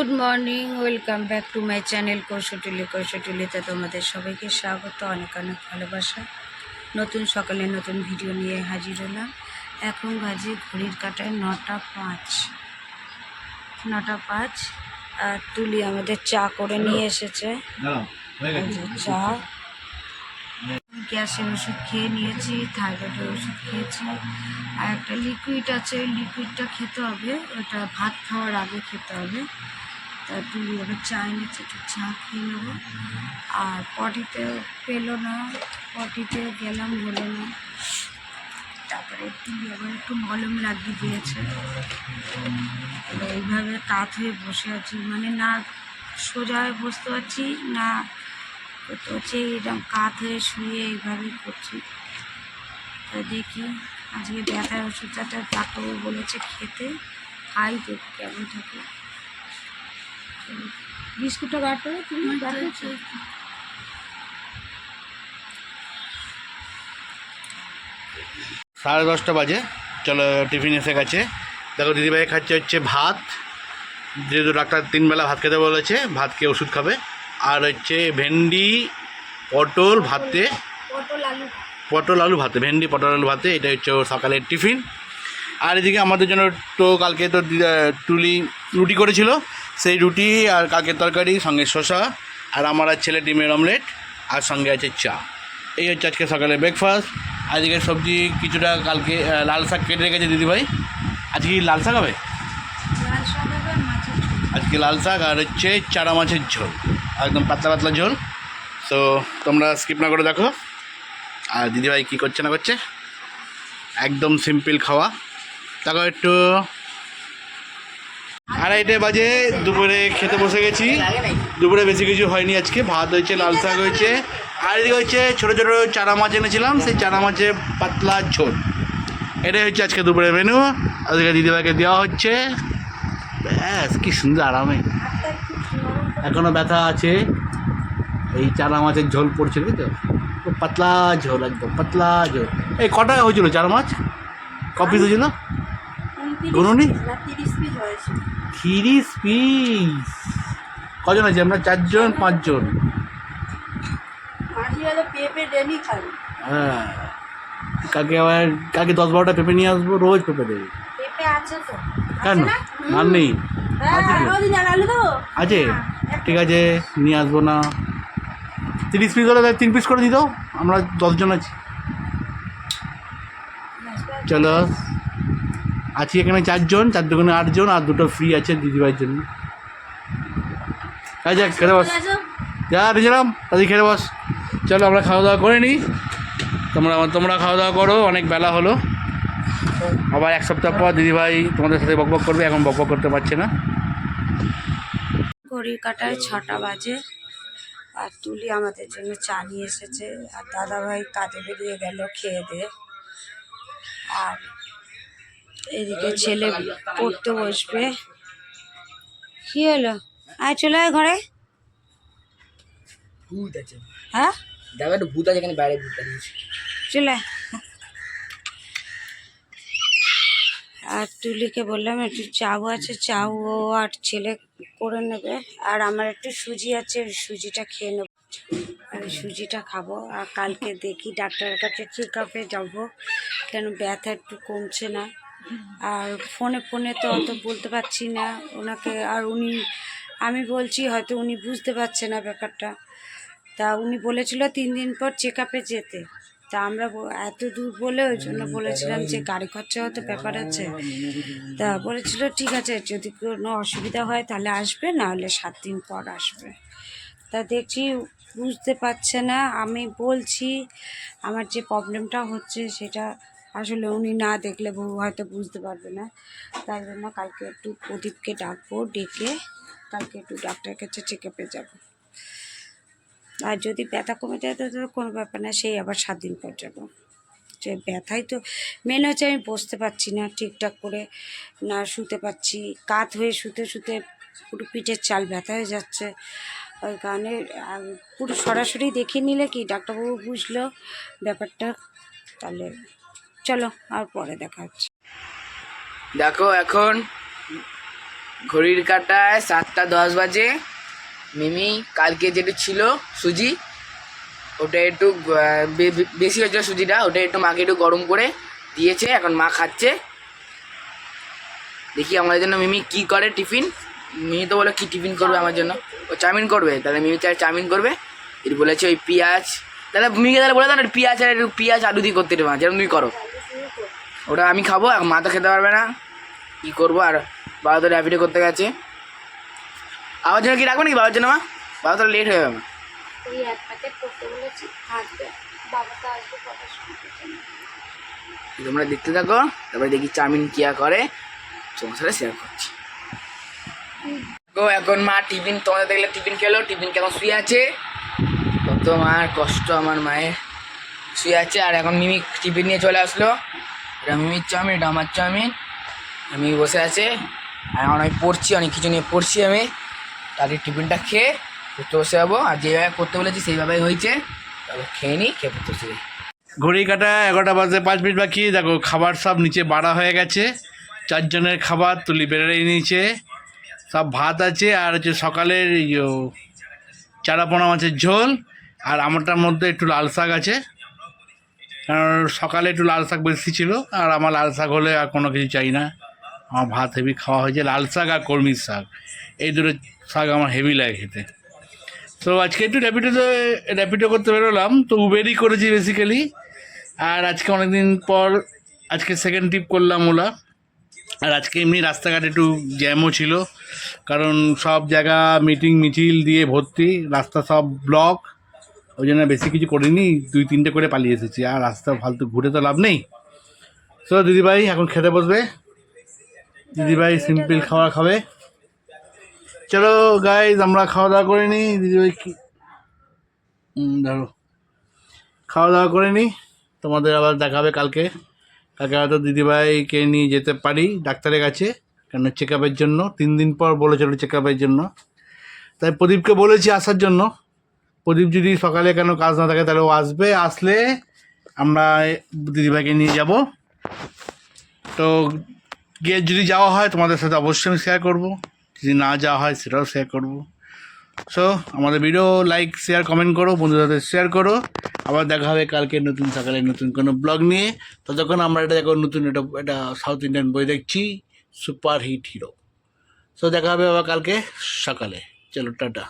Good morning welcome back to my channel Koushtuli কৌশটুলিতে তোমাদের সবাইকে স্বাগত অনেক অনেক ভালোবাসা। নতুন সকালে নতুন ভিডিও নিয়ে হাজির হলাম। এখন বাজে ঘড়ির কাটায় নটা পাঁচ। নটা পাঁচ। আর তুলি আমাদের চা করে নিয়ে এসেছে। চা। গ্যাসের ওষুধ খেয়ে নিয়েছি থাইরয়েডের ওষুধ খেয়েছি। আর একটা লিকুইড আছে ওই লিকুইডটা খেতে হবে। ওটা ভাত খাওয়ার আগে খেতে হবে। তা তুলি এবার চা একটু চা খেয়ে নেব। আর পটিতে পেল না, পটিতে গেলাম হলো না। তারপরে তুলি আবার একটু মলম লাগিয়ে দিয়েছে। এইভাবে কাত হয়ে বসে আছি। মানে না সোজা হয়ে বসতে পারছি, না করতে হচ্ছে এরকম কাত হয়ে শুয়ে এইভাবে করছি। তা দেখি, আজকে ব্যথার ওষুধটা ডাক্তারবাবু বলেছে খেতে। খাই দেখি কেমন থাকে। বিস্কুটটা বার করে তুমি সাড়ে দশটা বাজে। চলো টিফিন এসে গেছে। দেখো দিদিভাই খাচ্ছে হচ্ছে ভাত। যেহেতু ডাক্তার তিনবেলা ভাত খেতে বলেছে ভাত খেয়ে ওষুধ খাবে। আর হচ্ছে ভেন্ডি পটল ভাতে। পটল আলু। পটল আলু ভাতে। ভেন্ডি পটল আলু ভাতে। এটা হচ্ছে সকালের টিফিন। আর এদিকে আমাদের জন্য তো কালকে তো তুলি রুটি করেছিল। সেই রুটি আর কাকের তরকারি সঙ্গে শসা আর আমার আর ছেলে ডিমের অমলেট আর সঙ্গে আছে চা। এই হচ্ছে আজকে সকালে ব্রেকফাস্ট আজকে সবজি কিছুটা কালকে লাল শাক কেটে রেখেছে দিদিভাই আজকে কি লাল শাক হবে। আজকে লাল শাক আর হচ্ছে চারা মাছের ঝোল একদম পাতলা পাতলা ঝোল। তো তোমরা স্কিপ না করে দেখো। আর দিদিভাই কী করছে না করছে? একদম সিম্পল খাওয়া। দেখো একটু আড়াইটে বাজে, দুপুরে খেতে বসে গেছি। দুপুরে বেশি কিছু হয়নি আজকে, ভাত হয়েছে, লাল শাক হয়েছে। আর এদিকে হচ্ছে ছোটো ছোটো চারা মাছ এনেছিলাম, সেই চারা মাছের পাতলা ঝোল। এটাই হচ্ছে আজকে দুপুরের মেনু আজকে দিদিভাইকে দেওয়া হচ্ছে। ব্যাস, কি সুন্দর আরামে। এখনও ব্যথা আছে। এই চারা মাছের ঝোল পড়ছে বুঝতো খুব পাতলা ঝোল, একদম পাতলা ঝোল। এই কটা হয়েছিল চারা মাছ? কপি হয়েছিল? গুনুনি তিরিশ পিস কজন আছে আমরা চারজন পাঁচজন। হ্যাঁ। কাকে আবার কাকে দশ বারোটা পেঁপে নিয়ে আসব? রোজ পেঁপে দেবে। কেন? আর নেই। আছে ঠিক আছে নিয়ে আসব না। তিরিশ পিস হলে তিন পিস করে দিত আমরা দশজন আছি। চলো। আছি এখানে চারজন, চার দোকানে আটজন আর দুটো ফ্রি আছে দিদিভাইয়ের জন্য। আচ্ছা খেতে বস। যা রেজেলাম তাদের খেতে বস। চলো, আমরা খাওয়া দাওয়া করে নিই। তোমরা তোমরা খাওয়া দাওয়া করো, অনেক বেলা হলো। আবার এক সপ্তাহ পর দিদিভাই তোমাদের সাথে বকবক করবে, এখন বকবক করতে পারছে না। ঘড়ির কাটায় ছটা বাজে, আর তুলি আমাদের জন্য চা নিয়ে এসেছে। আর দাদাভাই কাজে বেরিয়ে গেল খেয়ে দিয়ে আর এদিকে ছেলে পড়তে বসবে। কি হলো? আয় চলে আয় ঘরে। ভূত আছে। হ্যাঁ? দেখো একটা ভূত আছে এখানে বাইরে ভূত চলে। আর তুলিকে বললাম একটু চাও আছে চাও ও আর ছেলে করে নেবে। আর আমার একটু সুজি আছে সুজিটা খেয়ে নেব। আর সুজিটা খাব। আর কালকে দেখি ডাক্তারের কাছে চেক আপে যাব। কেন ব্যথা একটু কমছে না। আর ফোনে ফোনে তো অত বলতে পারছি না ওনাকে, আর উনি, আমি বলছি হয়তো উনি বুঝতে পারছে না ব্যাপারটা। তা উনি বলেছিল তিন দিন পর চেক আপে যেতে। তা আমরা এত দূর বলে ওই জন্য বলেছিলাম যে গাড়ি খরচা হয়তো ব্যাপার আছে। তা বলেছিল, ঠিক আছে, যদি কোনো অসুবিধা হয় তাহলে আসবে না হলে সাত দিন পর আসবে। তা দেখছি বুঝতে পারছে না। আমি বলছি, আমার যে প্রবলেমটা হচ্ছে সেটা আসলে উনি না দেখলে বউ হয়তো বুঝতে পারবে না। তাই জন্য কালকে একটু প্রদীপকে ডাকবো, ডেকে কালকে একটু ডাক্তারের কাছে চেক আপে যাব। আর যদি ব্যথা কমে যায় তো কোনো ব্যাপার না, সেই আবার সাত দিন পর যাব। যে ব্যথাই তো মেন হচ্ছে আমি বসতে পারছি না ঠিকঠাক করে, না শুতে পারছি। কাত হয়ে শুতে শুতে পুরো পিঠের চাল ব্যথা হয়ে যাচ্ছে। ওই কারণে পুরো সরাসরি দেখিয়ে নিলে কি? ডাক্তারবাবু বুঝলো ব্যাপারটা, তাহলে চলো, আর পরে দেখা হচ্ছে। দেখো এখন ঘড়ির কাটায় সাতটা দশ বাজে। মিমি, কালকে যেটা ছিল সুজি, ওটা একটু বেশি হয়েছে সুজিটা, ওটা একটু মাকে একটু গরম করে দিয়েছে, এখন মা খাচ্ছে। দেখি আমাদের জন্য মিমি কি করে টিফিন। মিমি তো বলে কি টিফিন করবে আমার জন্য। ও চাউমিন করবে, তাহলে মিমি চাই চাউমিন করবে। এর বলেছে ওই পেঁয়াজ। তাহলে মিমিকে তাহলে বলে দাও না, পেঁয়াজ আর একটু পেঁয়াজ আলু দিয়ে করতে দেবে যেরকম তুমি করো। ওটা আমি খাব আর মা তো খেতে পারবে না। কী করব আর বাবা তো র্যাপিডো করতে গেছে। আমার জন্য কি রাখব নাকি? বাবার জন্য মা? বাবা তো লেট হয়ে যাবে। তোমরা দেখতে থাকো তারপরে দেখি চাউমিন কিয়া করে। তোমার সাথে শেয়ার করছি। এখন মা টিফিন তোমাদের দেখলে টিফিন খেলো টিফিন কেমন শুয়ে আছে? কত মার কষ্ট আমার মায়ের। শুয়ে আছে আর এখন মিমি টিফিন নিয়ে চলে আসলো। এটা মিমির চাউমিন এটা আমার চাউমিন। আমি বসে আছে। আর এখন আমি পড়ছি, অনেক কিছু নিয়ে পড়ছি আমি। তাদের টিফিনটা খেয়ে পড়তে বসে যাব। আর যেভাবে করতে বলেছি, সেইভাবেই হয়েছে। তাহলে খেয়ে নিই, খেয়ে পড়তে বসে ঘড়ি কাটা এগারোটা বাজে, পাঁচ মিনিট বাকি। দেখো, খাবার সব নিচে বাড়া হয়ে গেছে। চারজনের খাবার তুলি বেড়ে নিয়েছে। সব ভাত আছে, আর হচ্ছে সকালের চারাপোনা মাছের ঝোল। আর আমারটার মধ্যে একটু লাল শাক আছে। কারণ সকালে একটু লাল শাক বেশি ছিল, আর আমার লাল শাক হলে আর কোনো কিছু চাই না। আমার ভাত হেভি খাওয়া হয়েছে, লাল শাক আর কলমির শাক। এই দুটো শাক আমার হেভি লাগে খেতে। তো আজকে একটু র্যাপিডোতে র্যাপিডো করতে বেরোলাম, তো উবেরই করেছি বেসিক্যালি আর আজকে অনেকদিন পর, আজকে সেকেন্ড ট্রিপ করলাম ওলা। আর আজকে এমনি রাস্তাঘাটে একটু জ্যামও ছিল, কারণ সব জায়গা মিটিং মিছিল দিয়ে ভর্তি, রাস্তা সব ব্লক ওই জন্য বেশি কিছু করিনি, দুই তিনটে করে পালিয়ে এসেছি। আর রাস্তা ফালতু ঘুরে তো লাভ নেই। তো দিদিভাই এখন খেতে বসবে। দিদিভাই সিম্পল খাওয়া খাবে। চলো গাইজ আমরা খাওয়া দাওয়া করে নিই দিদিভাই কি ধরো। খাওয়া দাওয়া করে নিই তোমাদের আবার দেখাবে কালকে। কালকে হয়তো দিদিভাইকে নিয়ে যেতে পারি ডাক্তারের কাছে, কেন চেক আপের জন্য। তিন দিন পর বলেছিল চেক আপের জন্য। তাই প্রদীপকে বলেছি আসার জন্য। প্রদীপ যদি সকালে কেন কাজ না থাকে, তাহলে ও আসবে। আসলে আমরা দিদিভাইকে নিয়ে যাব। তো গিয়ে যদি যাওয়া হয়, তোমাদের সাথে অবশ্যই আমি শেয়ার করব। যদি না যাওয়া হয়, সেটাও শেয়ার করব। সো আমাদের ভিডিও লাইক শেয়ার কমেন্ট করো, বন্ধুদের সাথে শেয়ার করো। আবার দেখা হবে কালকে নতুন, সকালে নতুন কোনো ব্লগ নিয়ে। ততক্ষণ আমরা এটা দেখো, নতুন এটা এটা সাউথ ইন্ডিয়ান বই দেখছি সুপার হিট হিরো সো দেখা হবে আবার কালকে সকালে। চলো, টাটা।